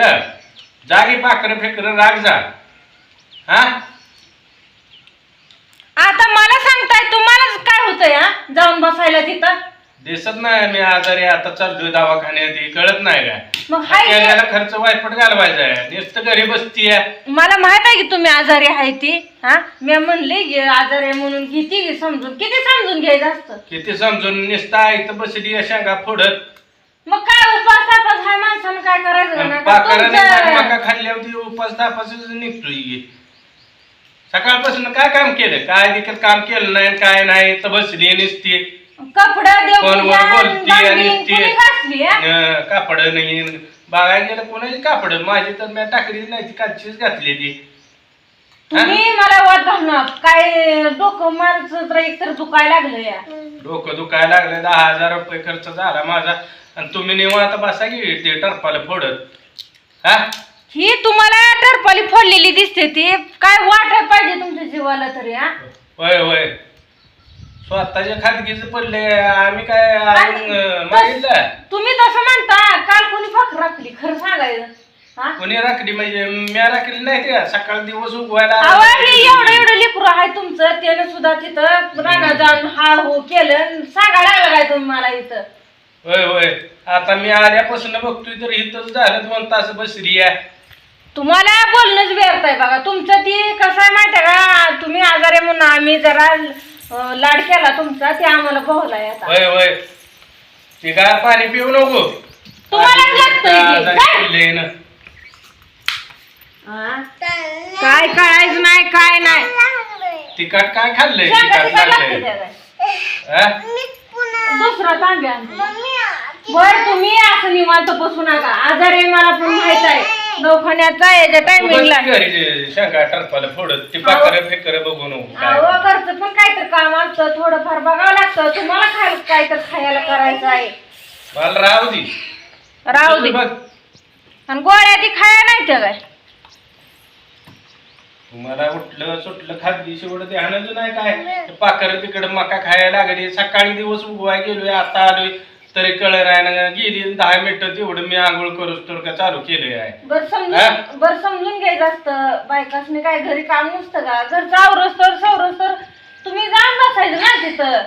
ग. जागी पाकर फेकर राग जा. हा? आता मला सांगताय तुम्हालाच काय होतंय हा? जाऊन बसायला तिथं? दिसत नाही मी आजारी आता चाललोय दवाखान्यात हे कळत नाही काय मग हाय की- त्याला खर्च वायपट घालवायचा आहे. नुसतं घरी बसतीये मला माहीत आहे की तुम्ही आजारी आहे ती हा? मी म्हणले आजारी आहे म्हणून किती समजून किती समजून घ्यायचं असतं? किती समजून नुसता इथं बसली आहे शेंगा फोडत. मग काय उपास तापास हाय माणसानं काय करायचं ना का पाकराने तुमचं- मका खाल्ल्यावरती उपास तापासच निघतोय की. सकाळपासून काय काम केलं? काय देखील काम केलं नाही काय नाही तर बसली नुसती कपडं फोनवर देवपूजा, बोलती आणि भांडी, ती कोणी घासली, हा? अं, कापड नाही. बघायला गेलं कोणाची कापड? माझी तर मी टाकली नाही ती काचीच घातली ती. तुम्ही मला वाद घालणार. काय डोकं मारचं तर एकतर दुखायला लागलं या डोकं दुखायला लागलं दहा हजार रुपये खर्च झाला माझा. आणि तुम्ही निवांत बसा की ते टरपाला फोडत. हा? ही तुम्हाला टरपाली फोडलेली दिसते ती. काय वाटाय पाहिजे तुमच्या जीवाला तरी हा? होय होय. स्वतःच्या खाजगीच पडले आम्ही काय अजून, अं, मागितलं? तुम्ही तसं म्हणता. काल कोणी फक राखली खरं सांगायचं. हा? कोणी राखली म्हणजे म्या राखली नाही ते सकाळ दिवस उगवायला अहो, हे एवढं एवढं लेकरू आहे तुमचं. त्याने सुद्धा तिथं रागा जाऊन हा हो केलं. आणि सांगायला लागलं काय तुम्ही मला इथं? होय होय. आता मी आल्यापासून बघतोय तर इथंच झालं दोन तास बसली आहे. तुम्हाला बोलणंच व्यर्थ आहे बघा. तुमचं ती कसं आहे माहिती आहे का? तुम्ही आजारी आहे म्हणून आम्ही जरा अं, लाड केला तुमचा ते आम्हाला बोलाय आता. होय होय. ते गार पाणी पिऊ नको. तुम्हालाच लागतंय काय? पडले ना. हा? काय कळायचं नाही काय नाही. तिखट काय खाल्लंय? सांगा तिखट तिखट त्याला. हा? दुसरा तांब्या बर तुम्ही असं निवांत बसू नका. आजार आहे मला पण माहीत आहे. दवाखान्याचा याच्या टायमिंगला फोडत ती पाकर फेकर बघू नको. काय. अहो घरचं पण काहीतरी काम असतं. थोडंफार बघावं लागतं. तुम्हाला खायला काय तर खायला करायचं आहे. मला राहू दे. राहू दे. बघ आणि गोळ्या ती खाया नाही त्या काय तुम्हाला उठलं सुटलं खाजगी शेवट ध्यानच नाही काय? पाकर तिकडे मका खायला लागली. सकाळी दिवस उगवाय गेलोय आता आलोय. तरी कळ ना गेली दहा मिनिटं तेवढं मी आंघोळ करूच तर का चालू केलंय आहे. बर? समजून बर समजून घ्यायचं असतं. बायकासने काय घरी काम नसतं का? घरचं आवरस तर सवरस तर तुम्ही जाऊन बसायचं ना तिथं.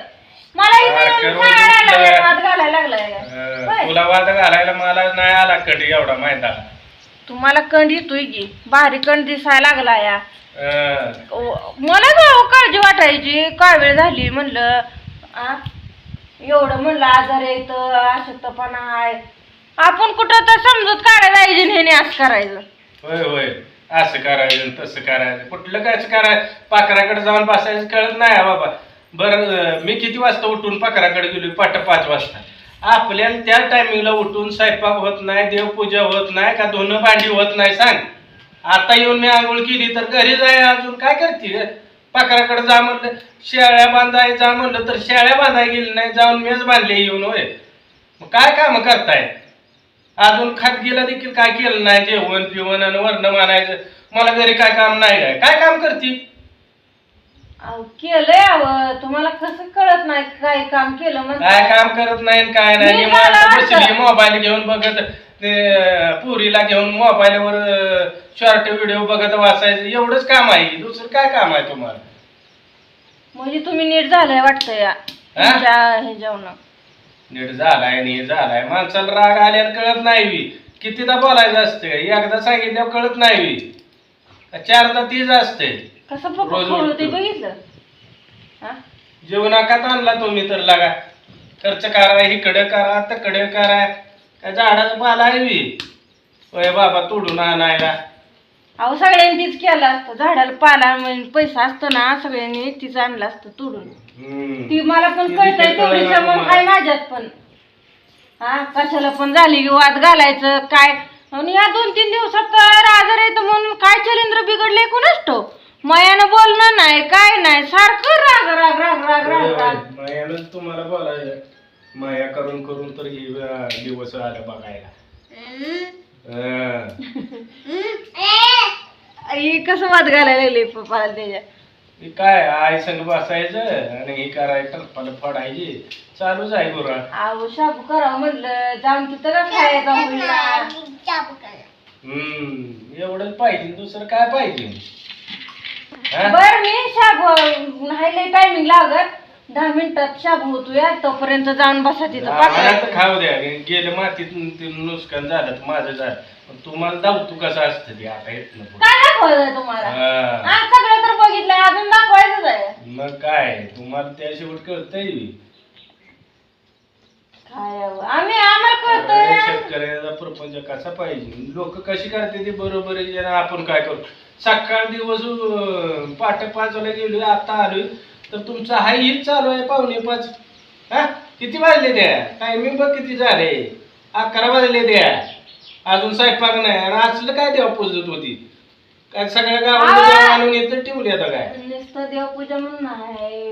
मला इथं येऊन करून सांगायला लागलाय, दिलं. वाद घालायला लागलाय. अं, होय. तुला वाद घालायला मला नाही आला कधी एवढा माहीत आला तुम्हाला कंड येतोय की भारी कंड दिसायला लागला या. मला का काळजी वाटायची? काय वेळ झाली म्हणलं? आ? एवढं म्हणलं आजार येतं अशक्तपणा आहे. आपण कुठं तर समजूत काढायला पाहिजे ह्याने असं करायचं. होय होय. असं करायचं तसं करायचं. कुठलं काय करायचं पाखराकडे जाऊन बसायचं कळत नाही हा बाबा. बरं मी किती वाजता उठून पाखराकडे गेलो पाठ पाच वाजता. आपल्याला त्या टायमिंगला उठून स्वयंपाक होत नाही देवपूजा होत नाही का धुणं भांडी होत नाही सांग. आता येऊन मी आंघोळ केली तर घरी जाय अजून. काय करते पाखराकडे जा म्हणलं शेळ्या बांधाय जा म्हणलं तर शेळ्या बांधाय गेली नाही जाऊन मीच बांधले येऊन होय. मग काय काम करताय? अजून खाजगीला देखील काय केलं नाही जेवण पिवण आणि वर्ण मानायचं मला घरी काय काम नाही काय काय काम करते? अहो, केलंय अव तुम्हाला कसं कळत नाही काय काम केलं काय काम करत नाही आणि काय नाही? मी निवांत मला बसली वाटतं. मोबाईल घेऊन बघत ते पुरीला घेऊन मोबाईलवर शॉर्ट व्हिडिओ बघत वाचायचं. एवढंच काम आहे. दुसरं काय काम आहे तुम्हाला? म्हणजे तुम्ही नीट झालंय वाटतं या तुमच्या हे जेवण. नीट झालाय आणि हे झालाय. माणसाला राग आल्यावर कळत नाही बी. कितीदा बोलायचं असतं? एकदा सांगितल्यावर कळत नाही बी. चारदा तीच असते. कसं रोज ते. बघितलं? हा? जेवणाकात आणला तुम्ही तर लागा. खर्च करा इकडे करा तिकडे करा. काय झाडाचा पाला आहे बी. होय बाबा तोडून आणायला. अहो सगळ्यांनी तीच केलं असतं. झाडाला पाला म्हणजे पैसा असतो ना सगळ्यांनी तीच आणलं असतं तोडून. हम्म. ती मला पण ती कळतंय तेवढी तुम्हाला. आहे माझ्यात पण. हा कशाला पण झाली की वाद घालायचं काय? आणि या दोन तीन दिवसात तर आजार येतं म्हणून काय चलिंद्र बिघडले कोणच ठो मयानं बोलणं नाही काय नाही सारखं राग राग राग राग राग. राग. मायानंच तुम्हाला बोलायचं. माया करून करून तर हे अं, दिवस आले बघायला. हं. आई कसं वाद घालायला लागले पप्पाला त्याच्या. हे काय आई संग बसायचं आणि हे करायचं टरपाला फोडायची. चालूच आहे गुरा. अहो शाबू करावं म्हणलं. जाऊन तिथं का ना हम्म. एवढंच पाहिजे दुसरं काय पाहिजे? बर मी शाबू नाही लय टायमिंग लागत दहा मिनिटात शाबू होतोय तोपर्यंत जाऊन बसा तिथं आम्हाला खाऊ द्या. गेलं मातीत नुकसान झालं तर माझं झालं. पण तुम्हाला जाऊ तू कसं असतं ते आता येत काय दाखवायचं तुम्हाला? हा. सगळं तर बघितलंय अजून दाखवायचंच आहे. मग काय तुम्हाला त्या शेवट कळतंय? आम्ही आम्हाला कळतंय शेतकऱ्याचा प्रपंच कसा पाहिजे? लोक कशी करते ते बरोबर आहे आणि आपण काय करू? सकाळ दिवस अं, पहाटे पाच वाजता गेलो आता आलोय. तर तुमचं हाय हीच चालू आहे पावणे पाच. हा? किती वाजले द्या? टायमिंग बघ किती झाले. अकरा वाजले द्या. अजून स्वयंपाक नाही. आणि असलं काय देवा पुजत होती? काय सगळ्या गावाला! जेवण आणून येतं ठेवली आता काय? नुसतं देवपूजा म्हणून नाही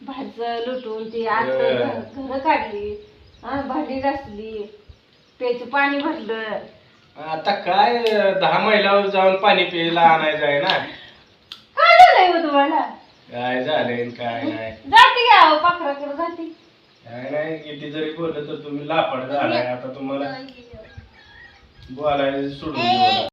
भाजं लुटून ती. आज घर काढली. हा भांडी घासली प्यायचं पाणी भरलं. आता काय दहा मैलावर जाऊन पाणी प्यायला आणायचं आहे ना? काय झालंय हो तुम्हाला? काय झालंय आणि काय नाही. जाते घ्या पाखराकडे जाते. काय नाही किती जरी बोललं तर तुम्ही लापड झालाय आता तुम्हाला. बोलायचं सोडून.